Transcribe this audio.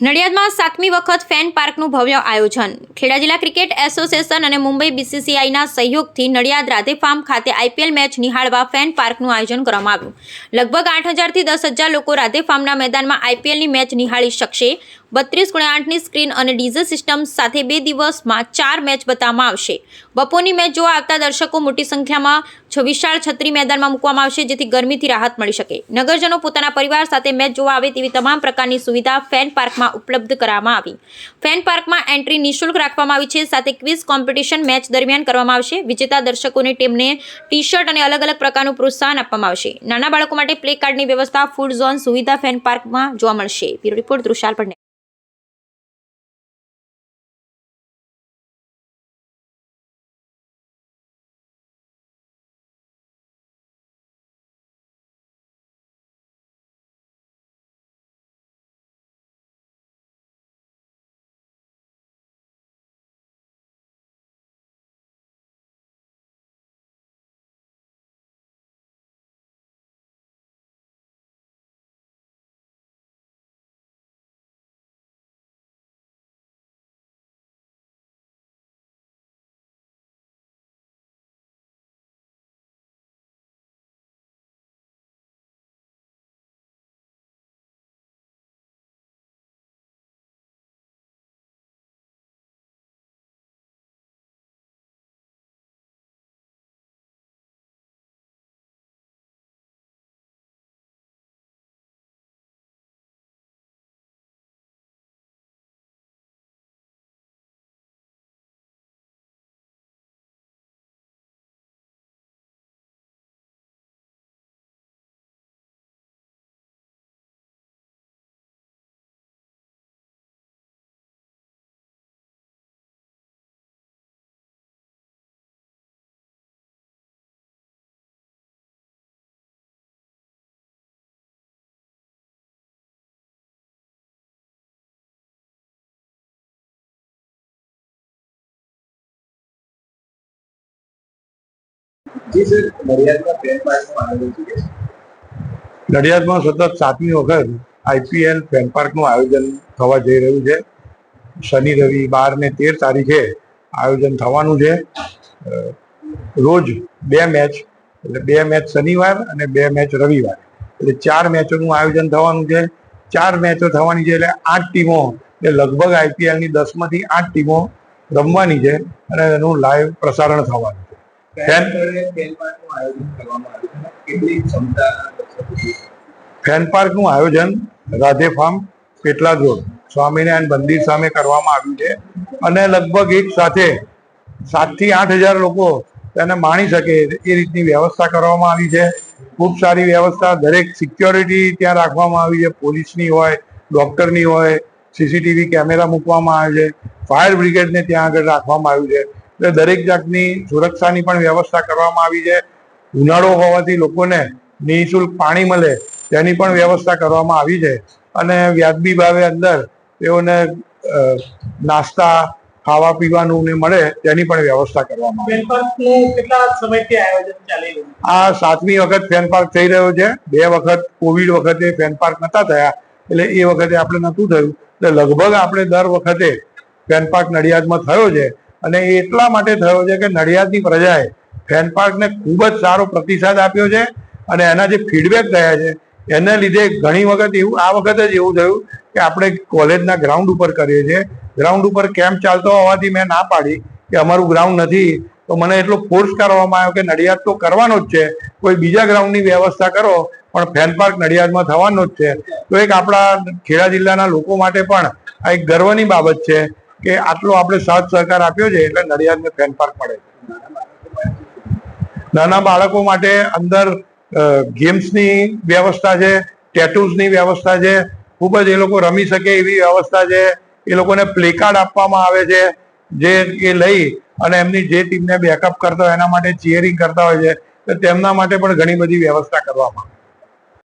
નડિયાદમાં સાતમી વખત ફેન પાર્કનું ભવ્ય આયોજન. ખેડા જિલ્લા ક્રિકેટ એસોસિએશન અને મુંબઈ બીસીસીઆઈના સહયોગથી નડિયાદ રાધે ફાર્મ ખાતે આઈપીએલ મેચ નિહાળવા ફેન પાર્કનું આયોજન કરવામાં આવ્યું. લગભગ આઠ હજારથી દસ હજાર લોકો રાધે ફાર્મના મેદાનમાં આઈપીએલની મેચ નિહાળી શકશે. બત્રીસ ગુણ્યા આઠની સ્ક્રીન અને ડીઝલ સિસ્ટમ સાથે બે દિવસમાં ચાર મેચ બતાવવામાં આવશે. બપોરની મેચ જોવા આવતા દર્શકો મોટી સંખ્યામાં વિશાળ છત્રી મેદાનમાં મૂકવામાં આવશે, જેથી ગરમીથી રાહત મળી શકે. નગરજનો પોતાના પરિવાર સાથે મેચ જોવા આવે તેવી તમામ પ્રકારની સુવિધા ફેન પાર્કમાં ઉપલબ્ધ કરવામાં આવી. ફેન પાર્કમાં એન્ટ્રી નિઃશુલ્ક રાખવામાં આવી છે, સાથે ક્વિઝ કોમ્પિટિશન મેચ દરમિયાન કરવામાં આવશે. વિજેતા દર્શકોને ટીમને ટી શર્ટ અને અલગ અલગ પ્રકારનું પ્રોત્સાહન આપવામાં આવશે. નાના બાળકો માટે પ્લે કાર્ડની વ્યવસ્થા, ફૂડ ઝોન સુવિધા ફેન પાર્કમાં જોવા મળશે. Bureau report Drushal Pandya. નડિયાદમાં સતત સાતમી વખત આઈપીએલ ફેન પાર્કનું આયોજન થવા જઈ રહ્યું છે. શનિ, રવિ, બાર ને તેર તારીખે આયોજન થવાનું છે. રોજ બે મેચ, એટલે બે મેચ શનિવાર અને બે મેચ રવિવાર. એટલે ચાર મેચોનું આયોજન થવાનું છે. ચાર મેચો થવાની છે એટલે આઠ ટીમો, એટલે લગભગ આઈપીએલની દસમાંથી આઠ ટીમો રમવાની છે અને એનું લાઈવ પ્રસારણ થવાનું છે. ફેન પાર્કનું આયોજન રાધે ફાર્મ પેટલાદ રોડ. સ્વામિનારાયણ મંદિર સામે કરવામાં આવ્યું છે. અને લગભગ એક સાથે સાતથી આઠ હજાર લોકો તેને માણી શકે એ રીતની વ્યવસ્થા કરવામાં આવી છે. ખૂબ સારી વ્યવસ્થા. દરેક સિક્યોરિટી ત્યાં રાખવામાં આવી છે. પોલીસની હોય, ડૉક્ટરની હોય સીસીટીવી કેમેરા મૂકવામાં આવે છે. ફાયર બ્રિગેડને ત્યાં આગળ રાખવામાં આવ્યું છે. દરેક જાતની સુરક્ષાની પણ વ્યવસ્થા કરવામાં આવી છે. ઉનાળો હોવાથી લોકોને નિઃશુલ્ક પાણી મળે તેની પણ વ્યવસ્થા કરવામાં આવી છે. અને વ્યાજબી ભાવે અંદર તેઓને નાસ્તા ખાવા પીવાનું ને મળે તેની પણ વ્યવસ્થા કરવામાં આવી? આ સાતમી વખત ફેન પાર્ક થઈ રહ્યો છે. બે વખત કોવિડ વખતે ફેન પાર્ક નતા થયા. એટલે એ વખતે આપણે નતું થયું. એટલે લગભગ આપણે દર વખતે ફેન પાર્ક નડિયાદમાં થયો છે. અને એ એટલા માટે થયો છે કે નડિયાદની પ્રજાએ ફેન પાર્કને ખૂબ જ સારો પ્રતિસાદ આપ્યો છે અને એના જે ફીડબેક ગયા છે, એને લીધે ઘણી વખત એવું, આ વખતે જ એવું થયું કે આપણે કોલેજના ગ્રાઉન્ડ ઉપર કરીએ છીએ. ગ્રાઉન્ડ ઉપર કેમ્પ ચાલતો હોવાથી મેં ના પાડી કે અમારું ગ્રાઉન્ડ નથી. તો મને એટલો ફોર્સ કરવામાં આવ્યો કે નડિયાદ તો કરવાનો જ છે. કોઈ બીજા ગ્રાઉન્ડની વ્યવસ્થા કરો, પણ ફેન પાર્ક નડિયાદમાં થવાનો જ છે. તો એક આપણા ખેડા જિલ્લાના લોકો માટે પણ આ એક ગર્વની બાબત છે કે આટલો આપણે સાથ સહકાર આપ્યો છે એટલે નડિયાદને પાર્ક મળે નાના બાળકો માટે અંદર ગેમ્સની વ્યવસ્થા છે, ટેટુઝની વ્યવસ્થા છે, ખૂબ જ એ લોકો રમી શકે એવી વ્યવસ્થા છે એ લોકોને પ્લે કાર્ડ આપવામાં આવે છે, જે એ લઈ અને એમની જે ટીમને બેકઅપ કરતા હોય એના માટે ચિયરિંગ કરતા હોય છે, તો તેમના માટે પણ ઘણી બધી વ્યવસ્થા કરવામાં આવે.